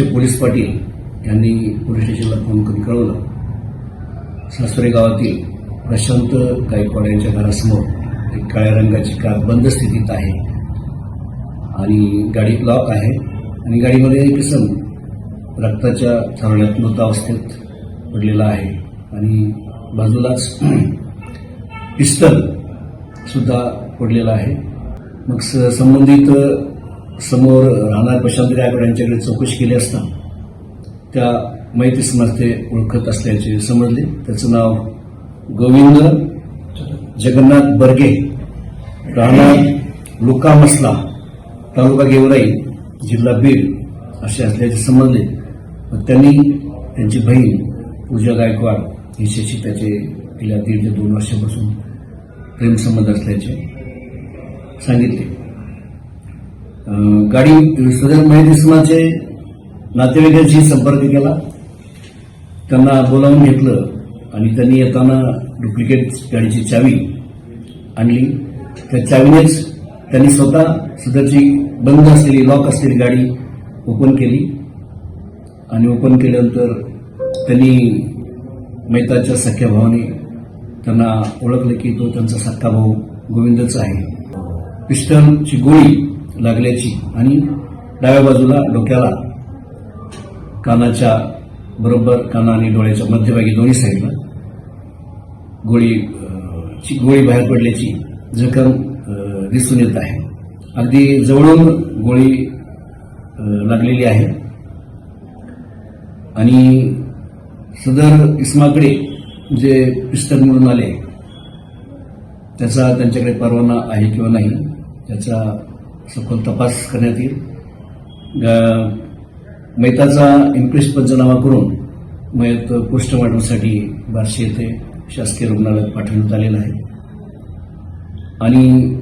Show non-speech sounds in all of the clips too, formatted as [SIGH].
Police Patil यांनी police स्टेशनला phone करून कळवलं. सासुरे गावातील प्रशांत गायकवाड यांच्या घरासमोर एक काळ्या रंगाची कार बंद स्थितीत आहे. आणि गाडी लॉक आहे. आणि गाडीमध्ये एक रक्ताच्या थारोळ्यात मृतावस्थेत पडलेला आहे. आणि बाजूलाच [CLEARS THROAT] पिस्तल सुद्धा पडलेला आहे. मग स- संबंधित समोर राहणार प्रशांत गायकवाड यांच्याकडे चौकशी केली असता त्या माहिती समाज ते ओळखत असल्याचे समजले. त्याचं नाव गोविंद जगन्नाथ बर्गे राहणार लुका मसला तालुका गेवराई जिल्हा बीड असे असल्याचे समजले. मग त्यांनी त्यांची बहीण पूजा गायकवाड हिच्याशी त्याचे गेल्या दीड ते दोन वर्षापासून प्रेमसंबंध असल्याचे सांगितले. गाडी सदर माहिती समाजचे नातेवाईकांशी संपर्क केला. त्यांना बोलावून घेतलं आणि त्यांनी येताना डुप्लिकेट गाडीची चावी आणली. त्या चावीनेच त्यांनी स्वतः सदरची बंद असलेली लॉक असलेली गाडी ओपन केली. आणि ओपन केल्यानंतर त्यांनी मेहताच्या सख्या भावाने त्यांना ओळखलं की तो त्यांचा सख्खा भाऊ गोविंदच आहे. पिस्टलची गोळी लागल्याची. आणि डाव्या बाजूला डोक्याला कानाच्या बरोबर काना आणि डोळ्याच्या मध्यभागी दोन्ही साईडला गोळी ची गोळी बाहेर पडल्याची जखम दिसून येत आहे. अगदी जवळून गोळी लागलेली आहे. आणि सदर इस्माकडे जे पिस्तक मिळून आले त्याचा त्यांच्याकडे परवाना आहे किंवा नाही त्याचा सखोल तपास करण्यात येईल. ग- मैताचा इन्क्वेस्ट पंचनामा करून मयत पोस्टमॉर्टमसाठी बार्शी येथे शासकीय रुग्णालयात पाठवण्यात आलेलं आहे. आणि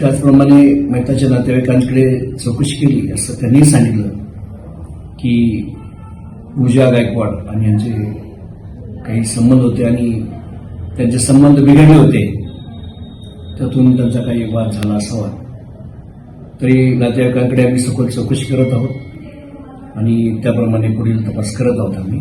त्याचप्रमाणे मेहताच्या नातेवाईकांकडे चौकशी केली असं त्यांनी सांगितलं की पूजा गायकवाड आणि यांचे काही संबंध होते आणि त्यांचे संबंध बिघडले होते. त्यातून त्यांचा काही वाद झाला असावा तरी नातेवाईकांकडे आम्ही सखोल चौकशी करत आहोत. आणि त्याप्रमाणे पुढील तपास करत आहोत आम्ही.